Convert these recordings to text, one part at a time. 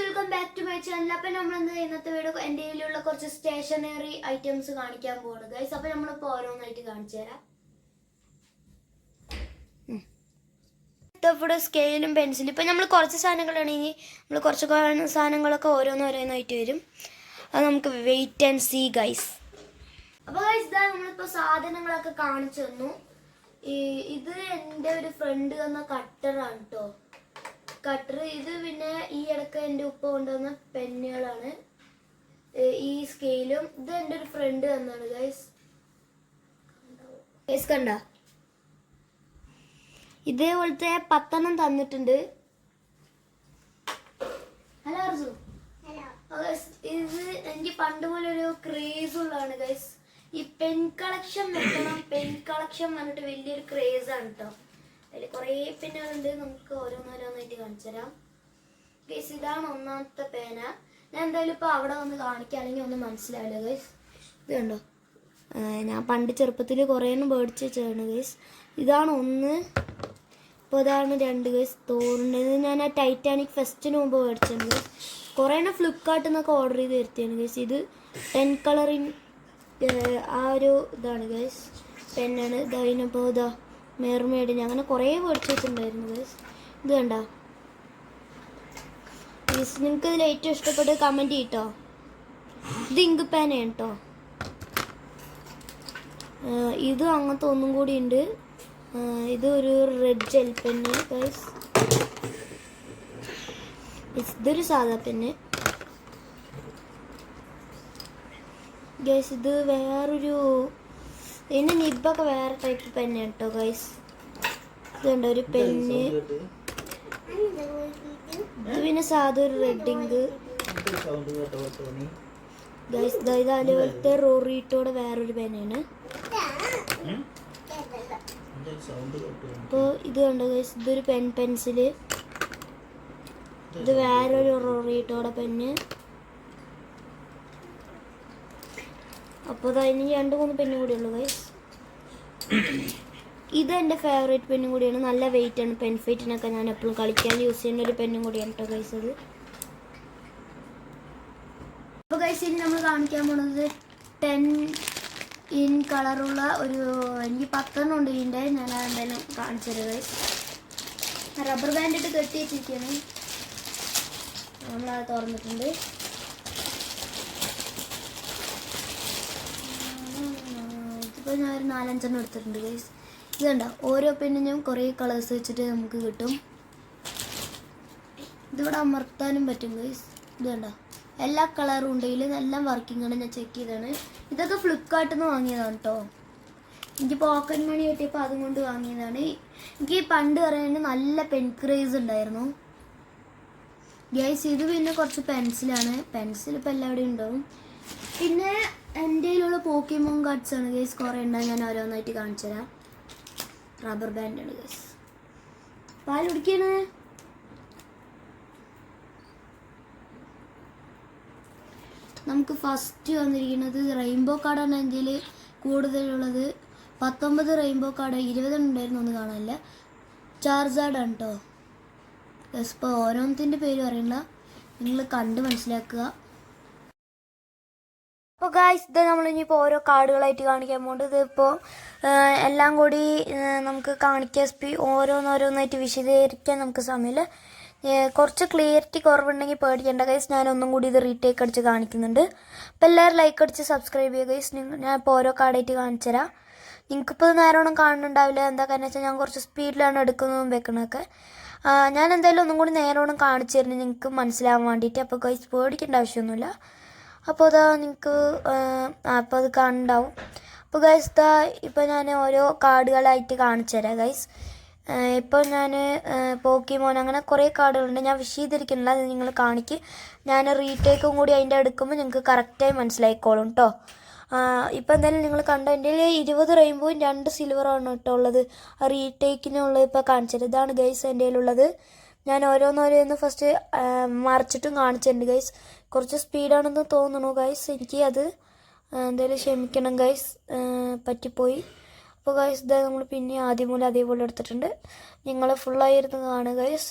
Welcome back to my channel അപ്പൊ നമ്മൾ എന്താ ഇന്നത്തെ വീഡിയോ എന്റെ കയ്യിലുള്ള കുറച്ച് സ്റ്റേഷനറി ഐറ്റംസ് കാണിക്കാൻ പോവാണ് ഗൈസ് അപ്പൊ നമ്മളിപ്പോ ഓരോന്നായിട്ട് കാണിച്ചു തരാം. ഇവിടെ സ്കെയിലും പെൻസിലും ഇപ്പം നമ്മൾ കുറച്ച് സാധനങ്ങളാണ് ഇനി നമ്മൾ കുറച്ച് സാധനങ്ങളൊക്കെ ഓരോന്ന് ഓരോന്നായിട്ട് വരും. അത് നമുക്ക് വെയിറ്റ് ആൻഡ് സീ ഗൈസ് അപ്പോൾ ഗൈസ് ഇതാ നമ്മളിപ്പോൾ സാധനങ്ങളൊക്കെ കാണിച്ചു തന്നു. ഈ ഇത് എന്റെ ഒരു ഫ്രണ്ട് തന്ന കട്ടറാണ് കേട്ടോ കട്ടർ ഇത് പിന്നെ ഈ ഇടയ്ക്ക് എന്റെ ഉപ്പ കൊണ്ടുവന്ന പെന്നുകളാണ്. ഈ സ്കെയിലും ഇത് എന്റെ ഒരു ഫ്രണ്ട് തന്നാണ് ഗൈസ് ഗൈസ് കണ്ട? ഇതേപോലത്തെ പത്തെണ്ണം തന്നിട്ടുണ്ട്. ഹലോ അർജു ഗൈസ് ഇത് എനിക്ക് പണ്ട് പോലെ ഒരു ക്രേസ് ഉള്ളതാണ് ഗൈസ് ഈ പെൻ കളക്ഷൻ വെക്കണം പെൻ കളക്ഷൻ വന്നിട്ട് വലിയൊരു ക്രേസ് ആണ് കേട്ടോ അതിൽ കുറേ പെന്നുകളുണ്ട്. നമുക്ക് ഓരോന്നോരോന്നായിട്ട് കാണിച്ചു തരാം. ഗൈസ് ഇതാണ് ഒന്നാമത്തെ പേന. ഞാൻ എന്തായാലും ഇപ്പോൾ അവിടെ വന്ന് കാണിക്കാം. അല്ലെങ്കിൽ ഒന്നും മനസ്സിലാവില്ല ഗൈസ് ഇത് കണ്ടോ? ഞാൻ പണ്ട് ചെറുപ്പത്തിൽ കുറേ എണ്ണം മേടിച്ച് വെച്ചതാണ് ഗൈസ് ഇതാണ് ഒന്ന്. ഇപ്പോൾ ഇതാണ് രണ്ട് ഗൈസ് തോന്നുന്നത് ഞാൻ ആ ടൈറ്റാനിക് ഫെസ്റ്റിന് മുമ്പ് മേടിച്ചത് ഗൈസ് കുറേ എണ്ണം ഫ്ലിപ്കാർട്ടിൽ നിന്നൊക്കെ ഓർഡർ ചെയ്ത് വരുത്തിയാണ് ഗൈസ് ഇത് ടെൻ കളറിൻ ആ ഒരു ഇതാണ് ഗൈസ് പെന്നാണ്. ഇതായിപ്പോൾ ഇതാ മെർമേഡിന് അങ്ങനെ കുറേ വേർഡ്സ് വെച്ചിട്ടുണ്ടായിരുന്നു ഇത് കണ്ട? നിങ്ങൾക്ക് ഇതിൽ ഏറ്റവും ഇഷ്ടപ്പെട്ട കമന്റ് ചെയ്യട്ടോ. ഇത് ഇങ്ക് പേനയാണ് കേട്ടോ ഇത് അങ്ങനത്തെ ഒന്നും കൂടി ഉണ്ട്. ഇത് ഒരു റെഡ് ജെൽ പെന്ന് ഗൈസ് ഇതൊരു സാധാ പെന്ന് ഗൈസ് ഇത് വേറൊരു ഇതിന്റെ നിബൊക്കെ വേറെ ടൈപ്പ് പെന്നാണ് കേട്ടോ ഗൈസ് ഇതുണ്ട് ഒരു പെന്ന് പിന്നെ സാധാ ഒരു റെഡിങ് ഗൈസ് ഇത് അതേപോലത്തെ റോറിട്ടോടെ വേറൊരു പെന്നാണ് അപ്പോ ഇത് കണ്ടോ ഗൈസ് ഇതൊരു പെൻ പെൻസിൽ ഇത് വേറൊരു റോറിട്ടോടെ പെന്ന് അപ്പോൾ അതിന് രണ്ട് മൂന്ന് പെന്നും കൂടി ഉള്ളു ഗൈസ് ഇത് എന്റെ ഫേവറേറ്റ് പെന്നും കൂടിയാണ്. നല്ല വെയിറ്റ് ആണ്. പെൻ ഫൈറ്റിനൊക്കെ ഞാൻ എപ്പോഴും കളിക്കാൻ യൂസ് ചെയ്യുന്ന ഒരു പെന്നും കൂടിയാണ് കേട്ടോ ഗൈസ് അത്. അപ്പോൾ ഗൈസ് ഇനി നമ്മൾ കാണിക്കാൻ പോണത് ടെൻ ഇൻ കളറുള്ള ഒരു എനിക്ക് പത്തെണ്ണം ഉണ്ട് ഇതിന്റെ ഞാൻ എന്തായാലും കാണിച്ചു തരാം ഗൈസ് റബ്ബർ ബാൻഡ് ഇട്ട് കെട്ടി വെച്ചിരിക്കുകയാണ്. നമ്മളത് തുറന്നിട്ടുണ്ട്. ഇതിപ്പോൾ ഞാൻ ഒരു നാലഞ്ചെണ്ണം എടുത്തിട്ടുണ്ട് ഗൈസ് ഇത് കണ്ട? ഓരോ പെണ്ണിനും കുറേ കളേഴ്സ് വെച്ചിട്ട് നമുക്ക് കിട്ടും. ഇതിവിടെ അമർത്താനും പറ്റും ഗൈസ് ഇത് കണ്ട? എല്ലാ കളറും ഉണ്ടെങ്കിലും എല്ലാം വർക്കിംഗ് ആണ്. ഞാൻ ചെക്ക് ചെയ്താണ് ഇതൊക്കെ ഫ്ലിപ്കാർട്ടിൽ നിന്ന് വാങ്ങിയതാണ് കേട്ടോ എനിക്ക് പോക്കറ്റ് മണി കിട്ടിയപ്പോൾ അതും കൊണ്ട് വാങ്ങിയതാണ്. എനിക്ക് പണ്ട് പറയുന്നത് നല്ല പെൻ ക്രേസ് ഉണ്ടായിരുന്നു. ഗൈസ് ഇത് പിന്നെ കുറച്ച് പെൻസിലാണ് പെൻസിൽ ഇപ്പോൾ എല്ലാവിടെയും ഉണ്ടാവും. പിന്നെ എന്റെ കയ്യിലുള്ള പോക്കിമോൺ കാർഡ്സ് ആണ് ഗേസ് കുറേ ഉണ്ടാകും ഞാൻ ഓരോന്നായിട്ട് കാണിച്ചു തരാം റബ്ബർ ബാൻഡ് ആണ് ഗേസ് പാൽ കുടിക്കണേ. നമുക്ക് ഫസ്റ്റ് വന്നിരിക്കുന്നത് റെയിൻബോ കാർഡാണ് എന്റെ കൂടുതലുള്ളത്. പത്തൊമ്പത് റെയിൻബോ കാർഡ് ഇരുപതെണ്ണം ഉണ്ടായിരുന്നു ഒന്ന് കാണാനില്ല. ചാർജാർഡാണ് കേട്ടോ ഇപ്പോൾ ഓരോന്നത്തിന്റെ പേര് പറയണ്ട. നിങ്ങൾ കണ്ട് മനസ്സിലാക്കുക. അപ്പോൾ ഗായ്സ് ഇത് നമ്മൾ ഇനിയിപ്പോൾ ഓരോ കാർഡുകളായിട്ട് കാണിക്കാൻ പോകുന്നത് ഇതിപ്പോൾ എല്ലാം കൂടി നമുക്ക് കാണിക്കാൻ സ്പീ ഓരോന്നോരോന്നായിട്ട് വിശദീകരിക്കാൻ നമുക്ക് സമയമില്ല. കുറച്ച് ക്ലിയറിറ്റി കുറവുണ്ടെങ്കിൽ പേടിക്കേണ്ട ഗൈസ് ഞാൻ ഒന്നും കൂടി ഇത് റീടേക്ക് അടിച്ച് കാണിക്കുന്നുണ്ട്. അപ്പോൾ എല്ലാവരും ലൈക്ക് അടിച്ച് സബ്സ്ക്രൈബ് ചെയ്യുക ഗൈസ് ഞാൻ ഇപ്പോൾ ഓരോ കാർഡായിട്ട് കാണിച്ചു തരാം നിങ്ങൾക്കിപ്പോൾ നേരോണം കാണുന്നുണ്ടാവില്ല. എന്താ കാരണം വെച്ചാൽ ഞാൻ കുറച്ച് സ്പീഡിലാണ് എടുക്കുന്നതും വെക്കണതൊക്കെ ഞാൻ എന്തായാലും ഒന്നും കൂടി നേരോണം കാണിച്ചു തരുന്നത് നിങ്ങൾക്ക് മനസ്സിലാവാൻ വേണ്ടിയിട്ട്. അപ്പോൾ ഗൈസ് പേടിക്കേണ്ട ആവശ്യമൊന്നുമില്ല. അപ്പോൾ അതാ നിങ്ങൾക്ക് അപ്പോൾ അത് കാണുന്നുണ്ടാവും അപ്പോൾ ഗൈസ് ഇതാ ഇപ്പോൾ ഞാൻ ഓരോ കാർഡുകളായിട്ട് കാണിച്ചു തരാം ഗൈസ് ഇപ്പോൾ ഞാൻ പോക്കിമോൻ അങ്ങനെ കുറേ കാർഡുകളുണ്ട്. ഞാൻ വിഷ് ചെയ്തിരിക്കുന്നില്ല അത് നിങ്ങൾ കാണിക്ക്. ഞാൻ റീടേക്കും കൂടി അതിന്റെ എടുക്കുമ്പോൾ നിങ്ങൾക്ക് കറക്റ്റായി മനസ്സിലായിക്കോളും കേട്ടോ ഇപ്പം എന്തായാലും നിങ്ങൾ കണ്ടോ എന്റെ ഇരുപത് റെയിൻബോയും രണ്ട് സിൽവറാണ് കേട്ടോ ഉള്ളത്. റീടേക്കിനുള്ളത് ഇപ്പോൾ കാണിച്ചത് ഇതാണ് ഗൈസ് എന്റെ കയ്യിലുള്ളത്. ഞാൻ ഓരോന്നോരോന്ന് ഫസ്റ്റ് മറിച്ചിട്ടും കാണിച്ചിട്ടുണ്ട് ഗൈസ് കുറച്ച് സ്പീഡാണെന്ന് തോന്നുന്നു ഗൈസ് എനിക്ക് അത് എന്തായാലും ക്ഷമിക്കണം ഗൈസ് പറ്റിപ്പോയി. അപ്പോൾ ഗൈസ് ഇതാ നമ്മൾ പിന്നെ ആദ്യം മുതൽ അതേപോലെ എടുത്തിട്ടുണ്ട്. നിങ്ങൾ ഫുള്ളായിരുന്നു കാണുക ഗൈസ്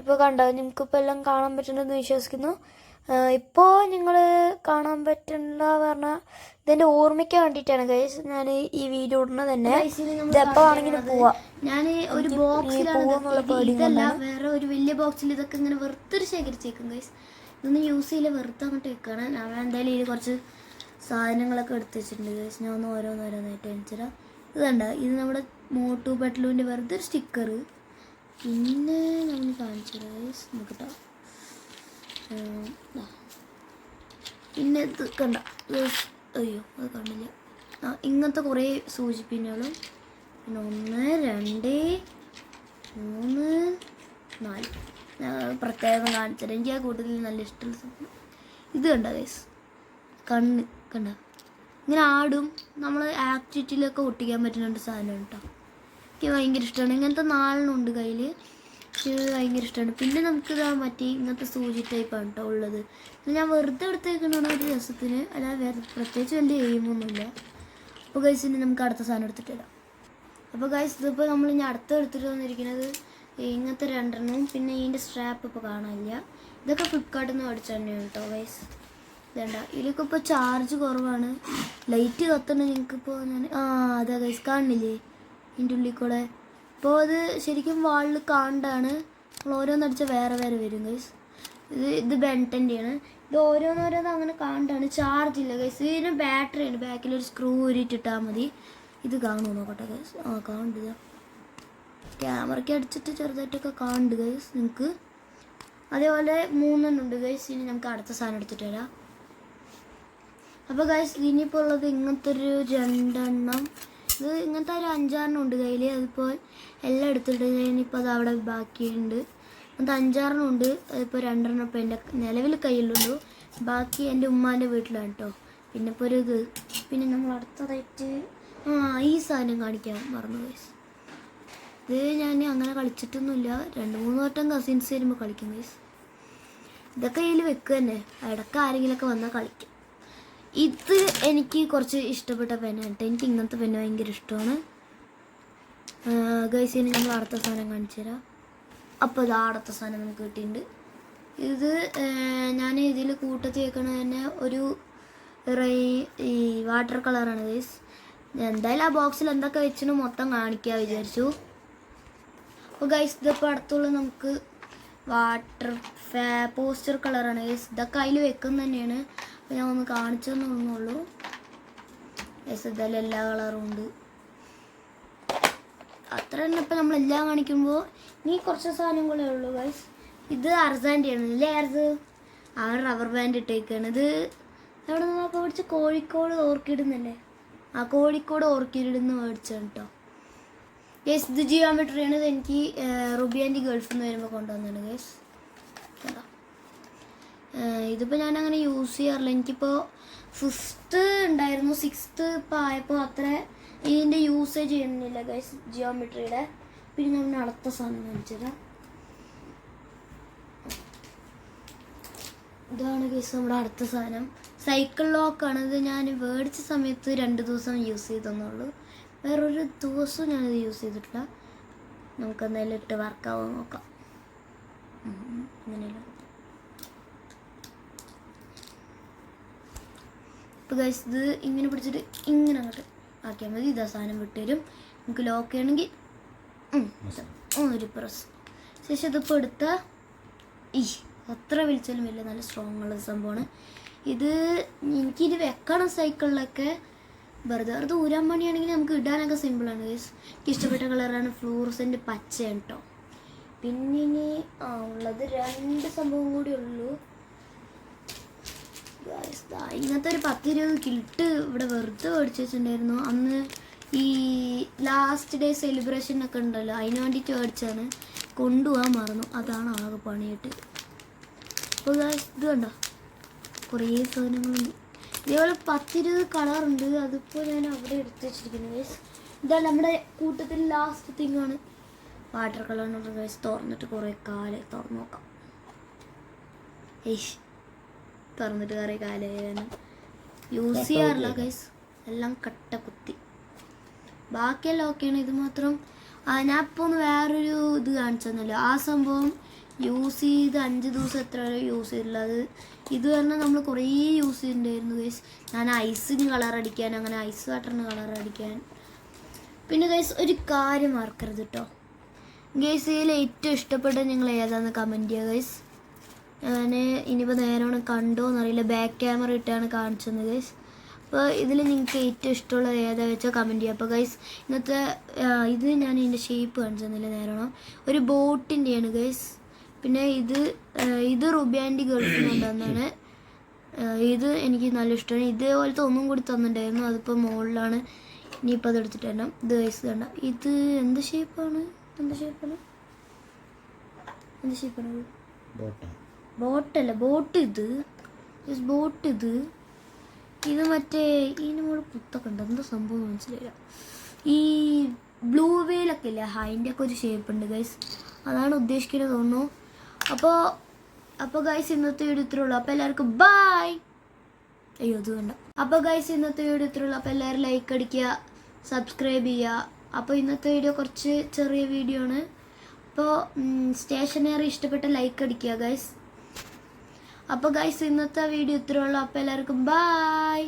ഇപ്പോൾ കണ്ടോ നിങ്ങൾക്കിപ്പോൾ എല്ലാം കാണാൻ പറ്റുന്നുണ്ടെന്ന് വിശ്വസിക്കുന്നു. ഇപ്പോൾ നിങ്ങൾ കാണാൻ പറ്റുന്ന പറഞ്ഞാൽ ഇതിന്റെ ഓർമ്മയ്ക്ക് വേണ്ടിയിട്ടാണ് ഗൈസ് ഞാൻ ഈ വീഡിയോ ഇടുന്നത് തന്നെ. വേണമെങ്കിലും പോവാം. ഞാൻ ഒരു ബോക്സിലാണ് ഇതല്ല വേറെ ഒരു വലിയ ബോക്സിൽ ഇതൊക്കെ ഇങ്ങനെ വെറുതെ ശേഖരിച്ചേക്കും ഗൈസ് ഇതൊന്നും യൂസ് ചെയ്യില്ല വെറുതെ അങ്ങോട്ട് വെക്കണം. ഞാൻ എന്തായാലും ഇതിൽ കുറച്ച് സാധനങ്ങളൊക്കെ എടുത്ത് വെച്ചിട്ടുണ്ട് ഗൈസ് ഞാൻ ഒന്ന് ഓരോന്നോരോന്നായിട്ട് കാണിച്ചുതരാം ഇത് കണ്ട ഇത് നമ്മുടെ മോട്ടു പെട്ലുവിന്റെ വെറുതെ ഒരു സ്റ്റിക്കർ പിന്നെ നമ്മൾ കാണിച്ചു ഗൈസ് നോക്കട്ടോ. പിന്നെ ഇത് കണ്ട. അയ്യോ അത് കണ്ടില്ല. ആ ഇങ്ങനത്തെ കുറേ സൂചിപ്പിന്നുകളും പിന്നെ ഒന്ന് രണ്ട് മൂന്ന് നാല്. പ്രത്യേകം കാണിച്ചത്. എനിക്ക് ആ കൂട്ടത്തിൽ നല്ല ഇഷ്ടമുള്ള ഇത് കണ്ട ഗൈസ് കണ്ണ് കണ്ട? ഇങ്ങനെ ആടും. നമ്മൾ ആക്ടിവിറ്റിയിലൊക്കെ ഒട്ടിക്കാൻ പറ്റുന്നുണ്ട് സാധനം കേട്ടോ എനിക്ക് ഭയങ്കര ഇഷ്ടമാണ്. ഇങ്ങനത്തെ നാലെണ്ണം ഉണ്ട് കയ്യിൽ ഇത് ഭയങ്കര ഇഷ്ടമാണ് പിന്നെ നമുക്ക് ഇതാ മറ്റേ ഇങ്ങനത്തെ സൂചി ടൈപ്പാണ് കേട്ടോ ഉള്ളത്. ഇത് ഞാൻ വെറുതെ എടുത്തേക്കണ ഒരു രസത്തിന് അല്ലാതെ വേറെ പ്രത്യേകിച്ച് വലിയ എയിമൊന്നുമില്ല അപ്പോൾ ഗൈസ് ഇനി നമുക്ക് അടുത്ത സാധനം എടുത്തിട്ട് വരാം അപ്പോൾ ഗൈസ് ഇതിപ്പോൾ നമ്മൾ ഇനി അടുത്ത് എടുത്തിട്ട് വന്നിരിക്കുന്നത് ഇങ്ങനത്തെ രണ്ടെണ്ണവും പിന്നെ ഇതിന്റെ സ്ട്രാപ്പ് ഇപ്പോൾ കാണാനില്ല. ഇതൊക്കെ ഫ്ലിപ്കാർട്ടിൽ നിന്ന് മേടിച്ച തന്നെയാണ് കേട്ടോ ഗൈസ് ഇതേണ്ട. ഇതിലൊക്കെ ഇപ്പോൾ ചാർജ് കുറവാണ്. ലൈറ്റ് കത്തണ നിങ്ങൾക്കിപ്പോൾ ഞാൻ. ആ അതെ ഗൈസ് കാണില്ലേ ഇതിന്റെ ഉള്ളിൽ കൂടെ ഇപ്പോൾ അത് ശരിക്കും വാളിൽ കാണ്ടാണ്. നമ്മൾ ഓരോന്നടിച്ച് വേറെ വേറെ വരും ഗൈസ് ഇത് ഇത് ബെന്റന്റെയാണ്. ഇത് ഓരോന്നോരോന്ന് അങ്ങനെ കാണ്ടാണ്. ചാർജ് ഇല്ല ഗൈസ് ഇതിന് ബാറ്ററി ഉണ്ട്. ബാക്കിൽ ഒരു സ്ക്രൂ ഊരിയിട്ടിട്ടാൽ മതി. ഇത് കാണുമോ നോക്കട്ടെ ഗൈസ് ആ കാണുക ക്യാമറയ്ക്ക് അടിച്ചിട്ട് ചെറുതായിട്ടൊക്കെ കാണുന്നുണ്ട് ഗൈസ് നിങ്ങൾക്ക് അതേപോലെ മൂന്നെണ്ണം ഉണ്ട് ഗൈസ് ഇനി നമുക്ക് അടുത്ത സാധനം എടുത്തിട്ട് വരാം. അപ്പോൾ ഗൈസ് ഇനിയിപ്പോൾ ഉള്ളത് ഇങ്ങനത്തെ ഒരു രണ്ടെണ്ണം. ഇത് ഇങ്ങനത്തെ ഒരു അഞ്ചാറെണ്ണം ഉണ്ട് കയ്യിൽ അതിപ്പോൾ എല്ലാം എടുത്തിട്ട് ഇനിയിപ്പോൾ അത് അവിടെ ബാക്കിയുണ്ട്. അങ്ങനത്തെ അഞ്ചാറെണ്ണം ഉണ്ട്. അതിപ്പോൾ രണ്ടെണ്ണം ഇപ്പോൾ എന്റെ നിലവിൽ കയ്യിലുള്ളൂ. ബാക്കി എന്റെ ഉമ്മാന്റെ വീട്ടിലാണ് കേട്ടോ പിന്നെ ഇപ്പോൾ ഒരു ഇത്. പിന്നെ നമ്മൾ അടുത്തതായിട്ട് ആ ഈ സാധനം കാണിക്കാൻ മറന്നു ഗൈസ് ഇത് ഞാൻ അങ്ങനെ കളിച്ചിട്ടൊന്നുമില്ല. രണ്ട് മൂന്ന് വട്ടം കസിൻസ് വരുമ്പോൾ കളിക്കും ഗൈസ് ഇതൊക്കെ കയ്യിൽ വെക്കുക തന്നെ. ഇടയ്ക്ക് ആരെങ്കിലുമൊക്കെ വന്നാൽ കളിക്കും. ഇത് എനിക്ക് കുറച്ച് ഇഷ്ടപ്പെട്ട പെന്നാണ് കേട്ടോ എനിക്ക് ഇങ്ങനത്തെ പെന്ന് ഭയങ്കര ഇഷ്ടമാണ്. ഗൈസിന് നമ്മൾ അടുത്ത സാധനം കാണിച്ചു തരാം. അപ്പോൾ ഇത് അടുത്ത സാധനം നമുക്ക് കിട്ടിയിട്ടുണ്ട്. ഇത് ഞാൻ ഇതിൽ കൂട്ടത്തിൽ വെക്കണ തന്നെ ഒരു റൈ ഈ വാട്ടർ കളറാണ് ഗൈസ് എന്തായാലും ആ ബോക്സിൽ എന്തൊക്കെ വെച്ചിന് മൊത്തം കാണിക്കുക വിചാരിച്ചു. അപ്പോൾ ഗൈസ് ഇതിപ്പോൾ അടുത്തുള്ള നമുക്ക് വാട്ടർ ഫാ പോസ്റ്റർ കളറാണ് ഗൈസ് ഇതൊക്കെ അതിൽ വെക്കുന്ന തന്നെയാണ്. ഞാൻ ഒന്ന് കാണിച്ചു തന്നുള്ളൂ എസ് ഇതെല്ലാം എല്ലാ കളറും ഉണ്ട്. അത്ര തന്നെ ഇപ്പം നമ്മളെല്ലാം കാണിക്കുമ്പോൾ ഇനി കുറച്ച് സാധനങ്ങളേ ഉള്ളൂ ഗൈസ് ഇത് അർസാന്റെയാണ് ഇല്ലേ അർസ് ആ റബ്ബർ ബാൻഡ് ഇട്ടേക്കാണ്. ഇത് എവിടെ നിന്നൊക്കെ പഠിച്ച് കോഴിക്കോട് ഓർക്കിടുന്നല്ലേ ആ കോഴിക്കോട് ഓർക്കിഡ് നിന്ന് മേടിച്ചാണ് കേട്ടോ ഗേസ് ഇത് ജിയോമെട്രിയാണ് ഇത് എനിക്ക് റുബി ആന്റി ഗൾഫിൽ നിന്ന് വരുമ്പോൾ കൊണ്ടുവന്നതാണ് ഗേസ് ഇതിപ്പോൾ ഞാൻ അങ്ങനെ യൂസ് ചെയ്യാറില്ല. എനിക്കിപ്പോൾ ഫിഫ്ത്ത് ഉണ്ടായിരുന്നു. സിക്സ്ത്ത് ഇപ്പോൾ ആയപ്പോൾ അത്ര ഇതിന്റെ യൂസേജ് ചെയ്യുന്നില്ല ഗൈസ് ജിയോമെട്രിയുടെ പിന്നെ നമ്മൾ അടുത്ത സാധനം കാണിച്ചത് ഇതാണ് ഗൈസ് നമ്മുടെ അടുത്ത സാധനം. സൈക്കിൾ ലോക്കാണ് ഇത് ഞാൻ മേടിച്ച സമയത്ത് രണ്ട് ദിവസം യൂസ് ചെയ്തെന്നുള്ളൂ. വേറൊരു ദിവസം ഞാനിത് യൂസ് ചെയ്തിട്ടില്ല. നമുക്ക് എന്തായാലും ഇട്ട് വർക്കാവാൻ നോക്കാം. അങ്ങനെയല്ല. ഇപ്പോൾ ഗൈസ് ഇത് ഇങ്ങനെ പിടിച്ചിട്ട് ഇങ്ങനെ അങ്ങോട്ട് ആക്കിയാൽ മതി. ഇതാ സാധനം വിട്ടുതരും നമുക്ക് ലോക്ക് ചെയ്യണമെങ്കിൽ ഒരു പ്രസ് ശേഷം ഇതിപ്പോൾ എടുത്ത ഈ എത്ര വിളിച്ചാലും വലിയ നല്ല സ്ട്രോങ് ഉള്ള സംഭവമാണ്. ഇത് എനിക്കിത് വെക്കണം സൈക്കിളിലൊക്കെ വെറുതെ വെറുതെ ഊരാൻ പണിയാണെങ്കിൽ നമുക്ക് ഇടാനൊക്കെ സിമ്പിളാണ് ഗൈസ് എനിക്ക് ഇഷ്ടപ്പെട്ട കളറാണ് ഫ്ലൂറസിന്റെ പച്ചയാണ് കേട്ടോ പിന്നെ ഇനി ഉള്ളത് രണ്ട് സംഭവം കൂടി ഉള്ളൂ. ഇങ്ങനത്തെ ഒരു പത്ത് ഇരുപത് കിൽട്ട് ഇവിടെ വെറുതെ മേടിച്ച് വെച്ചിട്ടുണ്ടായിരുന്നു. അന്ന് ഈ ലാസ്റ്റ് ഡേ സെലിബ്രേഷൻ ഒക്കെ ഉണ്ടല്ലോ അതിന് വേണ്ടിയിട്ട് മേടിച്ചാണ് കൊണ്ടുപോകാൻ മറന്നു. അതാണ് ആകെ പണിയിട്ട് അപ്പോൾ ഇത് കണ്ടോ? കുറേ സാധനങ്ങളുണ്ട്. ഇതേപോലെ പത്തിരുപത് കളറുണ്ട് അതിപ്പോൾ ഞാൻ അവിടെ എടുത്തു വെച്ചിരിക്കുന്നു ഗൈസ് ഇതാണ് നമ്മുടെ കൂട്ടത്തിൽ ലാസ്റ്റ് തിങ്ങാണ് വാട്ടർ കളർ കളറിനുള്ള ഗൈസ് തുറന്നിട്ട് കുറേ കാലം തുറന്നു നോക്കാം. ഏയ് തുറന്നിട്ട് കയറി കാലേന യൂസ് ചെയ്യാറില്ല ഗൈസ് എല്ലാം കട്ട കുത്തി. ബാക്കിയെല്ലാം ഓക്കെയാണ് ഇത് മാത്രം ആ, ഞാൻ ഇപ്പോൾ ഒന്ന് വേറൊരു ഇത് കാണിച്ചു തന്നല്ലോ ആ സംഭവം യൂസ് ചെയ്ത് അഞ്ച് ദിവസം എത്ര വരെ യൂസ് ചെയ്തില്ല അത് ഇത് തന്നെ നമ്മൾ കുറേ യൂസ് ചെയ്തിട്ടുണ്ടായിരുന്നു ഗൈസ് ഞാൻ ഐസിന് കളർ അടിക്കാൻ അങ്ങനെ ഐസ് വാട്ടറിന് കളർ അടിക്കാൻ. പിന്നെ ഗൈസ് ഒരു കാര്യം മറക്കരുത് കേട്ടോ ഗൈസ് ഇതിൽ ഏറ്റവും ഇഷ്ടപ്പെട്ട നിങ്ങൾ ഏതാന്ന് കമന്റ് ചെയ്യുക ഗൈസ് ഞാൻ ഇനിയിപ്പോൾ നേരമാണ് കണ്ടോ എന്നറിയില്ല ബാക്ക് ക്യാമറ ഇട്ടാണ് കാണിച്ചത് ഗൈസ് അപ്പോൾ ഇതിൽ നിങ്ങൾക്ക് ഏറ്റവും ഇഷ്ടമുള്ളത് ഏതാ വെച്ചാൽ കമന്റ് ചെയ്യുക അപ്പോൾ ഗൈസ് ഇന്നത്തെ ഇത് ഞാൻ ഇതിന്റെ ഷേപ്പ് കാണിച്ചു തന്നില്ല നേരമാണ് ഒരു ബോട്ടിന്റെയാണ് ഗൈസ് പിന്നെ ഇത് ഇത് റുബിയാന്റെ ഗൾഫിൽ കൊണ്ടുവന്നാണ് ഇത് എനിക്ക് നല്ല ഇഷ്ടമാണ്. ഇതേപോലത്തെ ഒന്നും കൂടി തന്നിട്ടുണ്ടായിരുന്നു. അതിപ്പോൾ മുകളിലാണ് ഇനിയിപ്പോൾ അത് എടുത്തിട്ട് വരണം. ഇത് ഗൈസ് കണ്ട. ഇത് എന്ത് ഷേപ്പാണ് എന്ത് ഷേപ്പാണ് എന്ത് ഷേപ്പാണ് ബോട്ടാണ് ബോട്ടല്ല ബോട്ട് ഇത്. ബോട്ട് ഇത്. ഇത് മറ്റേ ഇതിന് മുകളിൽ പുത്തൊക്കെ ഉണ്ട്. എന്താ സംഭവം മനസ്സിലായില്ല. ഈ ബ്ലൂ വെയിലൊക്കെ ഇല്ലേ? അതിന്റെ ഒക്കെ ഒരു ഷേപ്പ് ഉണ്ട് ഗൈസ് അതാണ് ഉദ്ദേശിക്കുന്നത് തോന്നുന്നു. അപ്പോൾ അപ്പോൾ ഗൈസ് ഇന്നത്തെ വീഡിയോ ഇത്രേ ഉള്ളൂ. അപ്പോൾ എല്ലാവർക്കും ബായ് അയ്യോ അത് വേണ്ട. അപ്പോൾ ഗൈസ് ഇന്നത്തെ വീഡിയോ ഇത്രേ ഉള്ളൂ. അപ്പോൾ എല്ലാവരും ലൈക്ക് അടിക്കുക സബ്സ്ക്രൈബ് ചെയ്യുക. അപ്പോൾ ഇന്നത്തെ വീഡിയോ കുറച്ച് ചെറിയ വീഡിയോ ആണ്. അപ്പോൾ സ്റ്റേഷനറി ഇഷ്ടപ്പെട്ട ലൈക്ക് അടിക്കുക ഗൈസ് അപ്പോൾ ഗൈസ് ഇന്നത്തെ വീഡിയോ ഇത്രയുള്ളൂ അപ്പോൾ എല്ലാവർക്കും ബായ്